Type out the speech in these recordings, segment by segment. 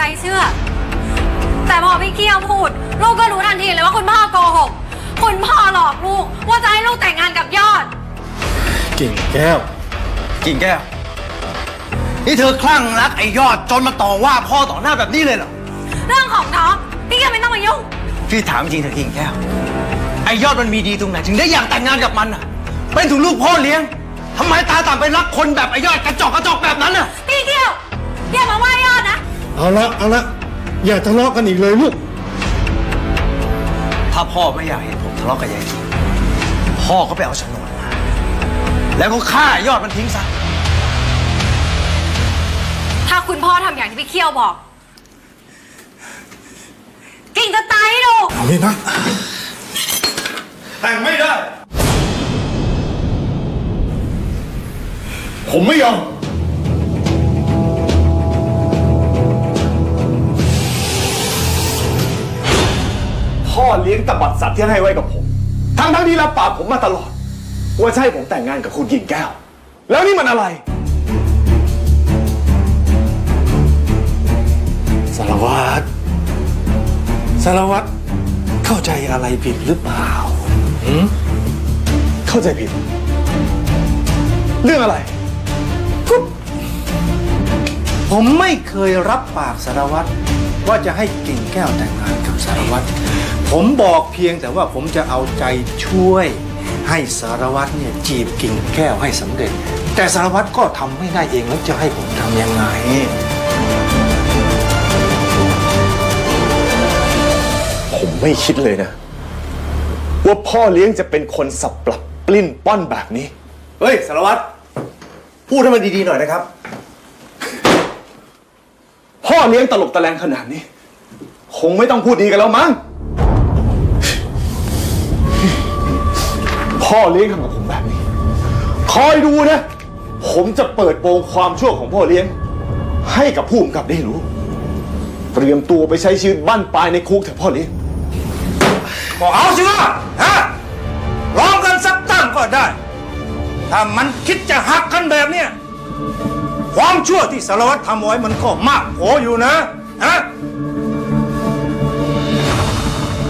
ใจเชื่อ แต่พอพี่เกี้ยวพูด ลูกก็รู้ทันทีเลยว่าคุณพ่อโกหก คุณพ่อหลอกลูก ว่าจะให้ลูกแต่งงานกับยอด กิ่งแก้ว กิ่งแก้ว นี่เธอคลั่งรักไอ้ยอดจนมาต่อว่าพ่อต่อหน้าแบบนี้เลยเหรอ เรื่องของน้องพี่เกี้ยวไม่ต้องมายุ่ง พี่ถามจริงเถอะกิ่งแก้ว ไอ้ยอดมันมีดีตรงไหนถึงได้อยากแต่งงานกับมันอะ เป็นถึงลูกพ่อเลี้ยงทำไมตาต่ำไปรักคนแบบไอ้ยอดกระจอกกระจอกแบบนั้นอะ พี่เกี้ยวอย่ามาว่ายอดนะ เอาละเอาละอย่าทะเลาะกันอีกเลยลูก ถ้าพ่อไม่อยากเห็นผมทะเลาะกับยายกิ่งพ่อก็ไปเอาโฉนดมา แล้วก็ฆ่ายอดมันทิ้งซะ ถ้าคุณพ่อทำอย่างที่พี่เคี่ยวบอก กิ่งจะตายให้ดูเอาเลยนะ แต่งไม่ได้ ผมไม่ยอม เลี้ยงตบัดสัตว์ที่ให้ไว้กับผม ทั้งทั้งๆที่รับปากผมมาตลอด ว่าจะให้ผมแต่งงานกับคุณกิ่งแก้ว แล้วนี่มันอะไร สารวัตรสารวัตรเข้าใจอะไรผิดหรือเปล่าเข้าใจผิด เรื่องอะไร ผมไม่เคยรับปากสารวัตรว่าจะให้กิ่งแก้วแต่งงานกับสารวัตร ผมบอกเพียงแต่ว่าผมจะเอาใจช่วย ให้สารวัตรเนี่ยจีบกิ่งแก้วให้สำเร็จ แต่สารวัตรก็ทำไม่ได้เองแล้วจะให้ผมทำยังไง ผมไม่คิดเลยนะ ว่าพ่อเลี้ยงจะเป็นคนสับปรับปลิ้นป้อนแบบนี้ เฮ้ย สารวัตรพูดให้มันดีๆหน่อยนะครับ พ่อเลี้ยงตลกตะแลงขนาดนี้ คงไม่ต้องพูดดีกันแล้วมั้ง พ่อเลี้ยงทำกับผมแบบนี้ คอยดูนะ ผมจะเปิดโปงความชั่วของพ่อเลี้ยง ให้กับผู้กำกับได้รู้ เตรียมตัวไปใช้ชีวิตบ้านปลายในคุกเถอะพ่อเลี้ยงบอกเอาสิว่าฮะร้องกันสักตั้งก็ได้ ถ้ามันคิดจะหักกันแบบเนี้ยความชั่วที่สารวัตรทำไว้มันก็มากโออยู่นะฮะ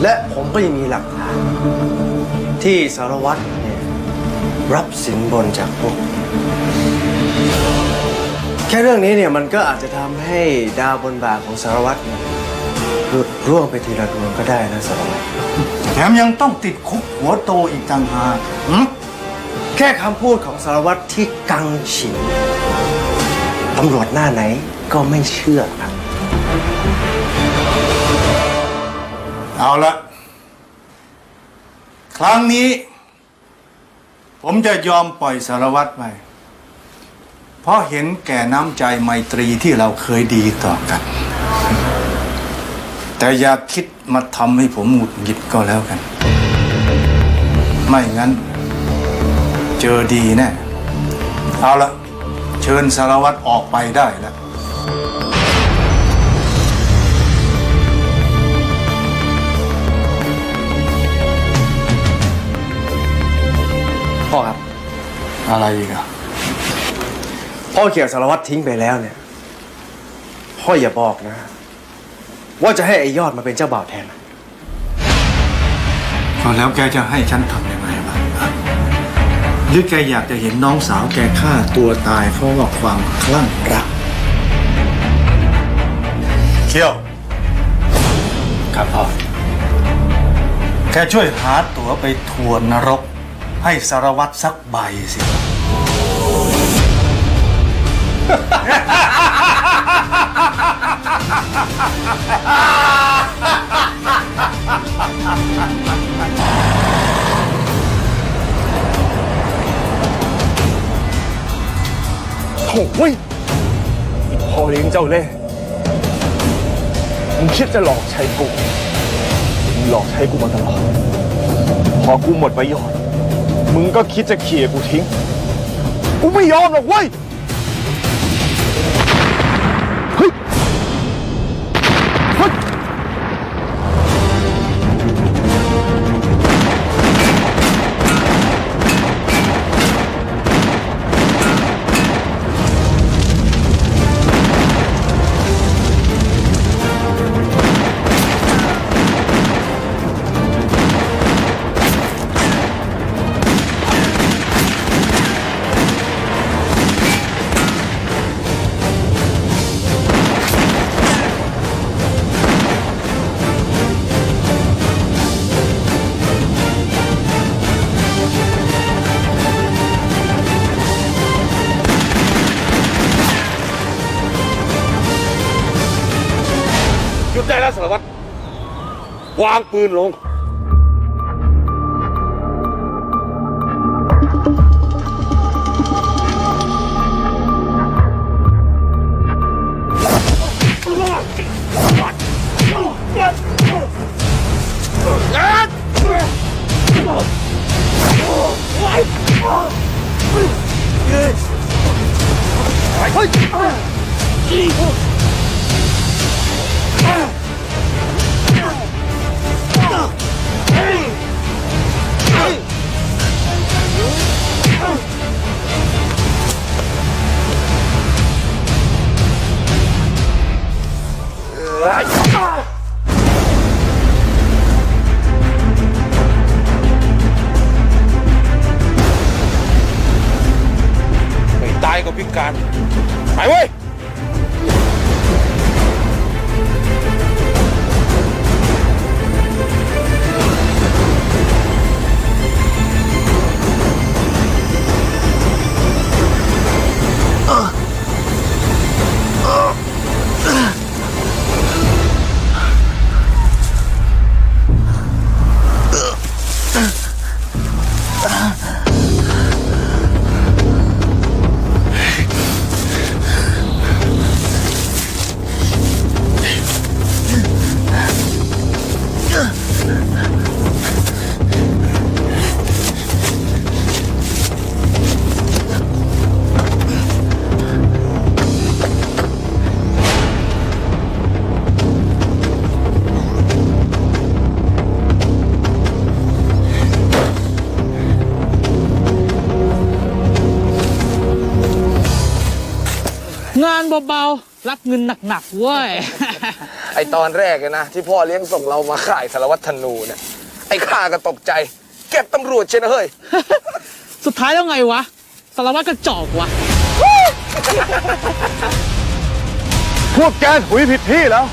และผมก็ยังมีหลักฐาน ที่สารวัตรเนี่ยรับสินบนจากพวก แค่เรื่องนี้เนี่ยมันก็อาจจะทำให้ดาวบนบ่าของสารวัตรเนี่ยหลุดร่วงไปทีละดวงก็ได้นะสารวัตรแถมยังต้องติดคุกหัวโตอีกต่างหากหึแค่คำพูดของสารวัตรที่กังฉินตำรวจหน้าไหนก็ไม่เชื่อครับ เอาละ ครั้งนี้ ผมจะยอมปล่อยสารวัตรไปเพราะเห็นแก่น้ำใจไมตรีที่เราเคยดีต่อกัน แต่อย่าคิดมาทำให้ผมหงุดหงิดก็แล้วกัน ไม่งั้น เจอดีแน่เอาละเชิญสารวัตรออกไปได้แล้ว พ่อครับ อะไรอีกอะพ่อเขี่ยสารวัตรทิ้งไปแล้วเนี่ย พ่ออย่าบอกนะ ว่าจะให้ไอ้ยอดมาเป็นเจ้าบ่าวแทนนะก็แล้วแกจะให้ฉันทำยังไงบ้างอะหรือแกอยากจะเห็นน้องสาวแกฆ่าตัวตายเพราะว่าความคลั่งรักเขี้ยวครับพ่อ แกช่วยหาตั๋วไปทัวร์นรก ให้สารวัตรสักใบสิโอ้ยพ่อเลี้ยงเจ้าเล่ห์มึงคิดจะหลอกใช้กูมึงหลอกใช้กูมาตลอด พอกูหมดประโยชน์ มึงก็คิดจะเขี่ยกูทิ้ง กูไม่ยอมหรอกเว้ย สารวัตรวางปืนลง Ah! เบาๆ รับเงินหนักๆเว้ย ไอตอนแรกอะนะที่พ่อเลี้ยงส่งเรามาขายสารวัตรธนูเนี่ยไอข้าก็ตกใจ เก็บตำรวจเชยนะเฮ้ย สุดท้ายแล้วไงวะ สารวัตรกระจอกวะ พวกแกถุยผิดที่แล้ว